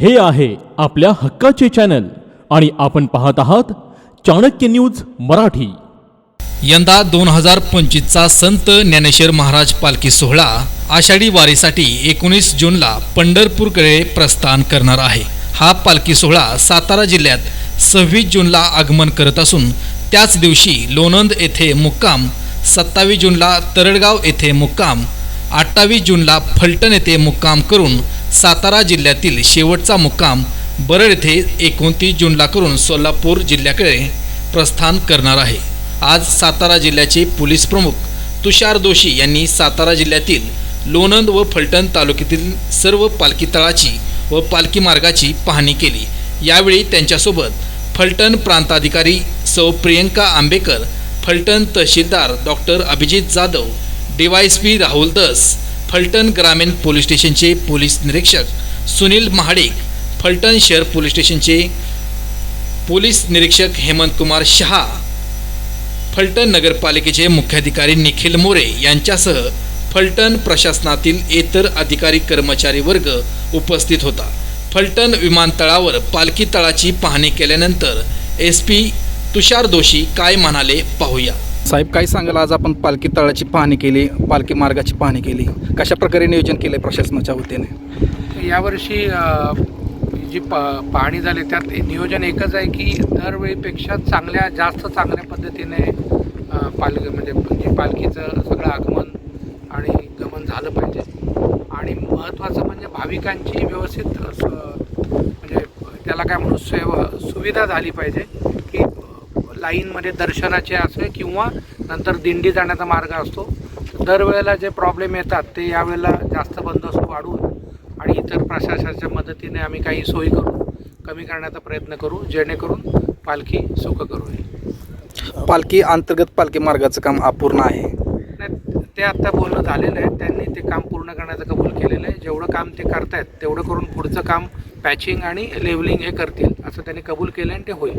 हे आहे आपल्या हक्काचे चॅनल आणि आपण पाहत आहात चाणक्य न्यूज मराठी. यंदा दोन हजार पंचवीसचा संत ज्ञानेश्वर महाराज पालखी सोहळा आषाढी वारीसाठी एकोणीस जूनला पंढरपूरकडे प्रस्थान करणार आहे. हा पालखी सोहळा सातारा जिल्ह्यात सव्वीस जूनला आगमन करत असून त्याच दिवशी लोणंद येथे मुक्काम सत्तावीस जूनला तरडगाव येथे मुक्काम अठ्ठावीस जूनला फलटण येथे मुक्काम करून सातारा जिल्ह्यातील शेवटचा मुक्काम बरड येथे एकोणतीस जूनला करून सोलापूर जिल्ह्याकडे प्रस्थान करणार आहे. आज सातारा जिल्ह्याचे पोलीस प्रमुख तुषार दोशी यांनी सातारा जिल्ह्यातील लोणंद व फलटण तालुक्यातील सर्व पालखी तळाची व पालखी मार्गाची पाहणी केली. यावेळी त्यांच्यासोबत फलटण प्रांताधिकारी सौ प्रियंका आंबेकर फलटण तहसीलदार डॉक्टर अभिजित जाधव डीवायएसपी राहुल दस फलटण ग्रामीण पोलीस स्टेशनचे पोलीस निरीक्षक सुनील महाडिक फलटण शहर पोलीस स्टेशनचे पोलीस निरीक्षक हेमंत कुमार शहा फलटण नगरपालिकेचे मुख्याधिकारी निखिल मोरे यांच्यासह फलटण प्रशासनातील इतर अधिकारी कर्मचारी वर्ग उपस्थित होता. फलटण विमानतळावर पालखी तळाची पाहणी केल्यानंतर एस पी तुषार दोषी काय म्हणाले पाहूया. साहेब काय सांगाल? आज आपण पालखी तळाची पाहणी केली पालखी मार्गाची पाहणी केली. कशा प्रकारे नियोजन केलं आहे प्रशासनाच्या वतीने? यावर्षी जी प पाहणी झाली त्यात नियोजन एकच आहे की दरवेळीपेक्षा चांगल्या जास्त चांगल्या पद्धतीने अ, पालखी म्हणजे जी पालखीचं सगळं आगमन आणि गमन झालं पाहिजे. आणि महत्त्वाचं म्हणजे भाविकांची व्यवस्थित स- म्हणजे त्याला काय म्हणू सेवा सुविधा झाली पाहिजे की लाईनमध्ये दर्शनाचे असे किंवा नंतर दिंडी जाण्याचा मार्ग असतो दरवेळेला जे प्रॉब्लेम येतात ते यावेळेला जास्त बंदोबस्त वाढवून आणि इतर प्रशासनाच्या मदतीने आम्ही काही सोयी करू कमी करण्याचा प्रयत्न करू जेणेकरून पालखी सुखकर होईल पालखी अंतर्गत पालखी मार्गाचं काम अपूर्ण आहे. नाही ते आत्ता बोलणं झालेलं आहे. त्यांनी ते काम पूर्ण करण्याचं कबूल केलेलं आहे. जेवढं काम ते करतायत तेवढं करून पुढचं काम पॅचिंग आणि लेवलिंग हे करतील असं त्यांनी कबूल केलं आणि ते होईल.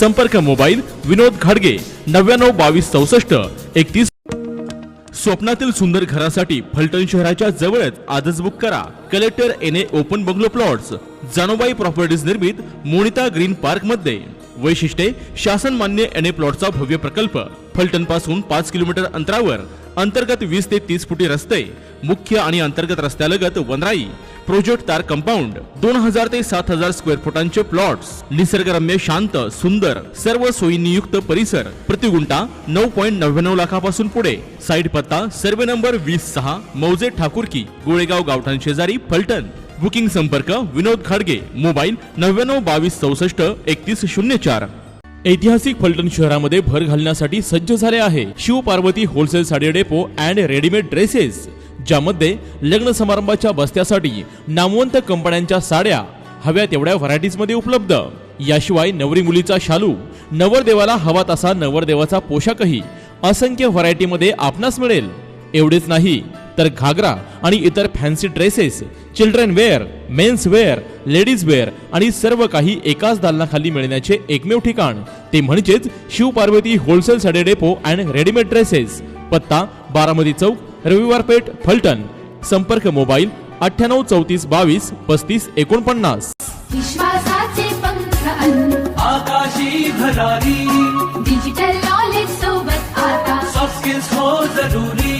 संपर्क मोबाईल विनोद घाडगे नव्याण्णव बावीस चौसष्ट एकतीस. स्वप्नातील सुंदर घरासाठी फलटण शहराच्या जवळच आजच बुक करा. Collector N A open bungalow plots Janobai properties निर्मित मोनिता ग्रीन पार्कमध्ये वैशिष्ट्ये शासन मान्य एन ए प्लॉटचा भव्य प्रकल्प फलटणपासून पाच किलोमीटर अंतरावर अंतर्गत वीस ते तीस फुटी रस्ते मुख्य आणि अंतर्गत रस्त्यालगत वनराई प्रोजेक्ट तार कंपाऊंड दोन हजार ते सात हजार स्क्वेअर फुटांचे प्लॉट्स निसर्गरम्य शांत सुंदर सर्व सोयीनियुक्त परिसर प्रतिगुंटा नऊ पॉईंट नव्याण्णव लाखापासून पुढे साईट पत्ता सर्वे नंबर वीस सहा मौजे ठाकूरकी गोळेगाव गावठाण शेजारी फलटण. बुकिंग संपर्क विनोद खाडगे मोबाईल नव्याण्णव बावीस चौसष्ट एकतीस शून्य चार. ऐतिहासिक फलटण शहरामध्ये भर घालण्यासाठी सज्ज झाले आहे Shivparvati wholesale sari depot and readymade dresses ज्यामध्ये लग्न समारंभाच्या बस्त्यासाठी नामवंत कंपन्यांच्या साड्या हव्या तेवढ्या व्हरायटीजमध्ये उपलब्ध. याशिवाय नवरी मुलीचा शालू नवरदेवाला हवा तसा नवरदेवाचा पोशाखही असंख्य व्हरायटीमध्ये आपणास मिळेल. एवढेच नाही तर घागरा आणि इतर fancy dresses children wear men's wear ladies wear आणि सर्व काही एकाच दालनाखाली मिळण्याचे एकमेव ठिकाण. ते म्हणजेच Shivparvati wholesale sari depot and readymade dresses पत्ता बारामती चौक रविवार पेठ फलटण. संपर्क मोबाईल अठ्ठ्याण्णव चौतीस बावीस पस्तीस एकोणपन्नास. विश्वासाचे पंख अनु आकाशी भरारी डिजिटल नॉलेज सोबत आता. सॉफ्ट स्किल्स हो जरुरी.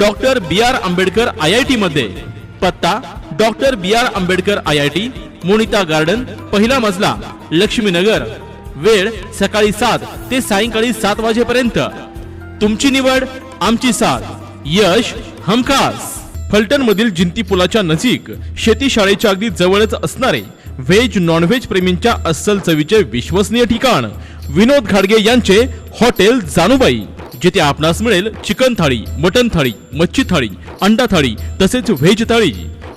Doctor B R Ambedkar I I T मध्ये. पत्ता doctor B R Ambedkar I I T Monita garden पहिला मजला लक्ष्मीनगर. वेळ सकाळी सात ते सायंकाळी सात वाजेपर्यंत. तुमची निवड आमची साथ. यश हमखास. फलटण मधील जिंती पुलाच्या नजीक शेती शाळेच्या अगदी जवळच असणारे व्हेज नॉनव्हेज प्रेमींच्या अस्सल चवीचे विश्वसनीय ठिकाण. विनोद घाडगे यांचे हॉटेल जानुबाई. जिथे आपणास मिळेल चिकन थाळी मटन थाळी मच्छी थाळी अंडा थाळी तसेच व्हेज थाळी.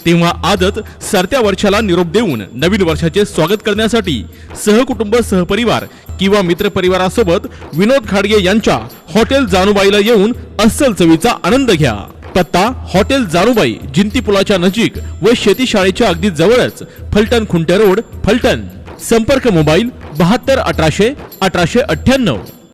तेव्हा आजच सरत्या वर्षाला निरोप देऊन नवीन वर्षाचे स्वागत करण्यासाठी सहकुटुंब सहपरिवार किंवा मित्रपरिवारासोबत विनोद खाडगे यांच्या हॉटेल जानुबाईला येऊन अस्सल चवीचा आनंद घ्या. पत्ता हॉटेल जानुबाई जिंती पुलाच्या नजीक व शेती शाळेच्या अगदी जवळच फलटण खुंटे रोड फलटण. संपर्क मोबाईल बहात्तर अठराशे अठराशे अठ्ठ्याण्णव.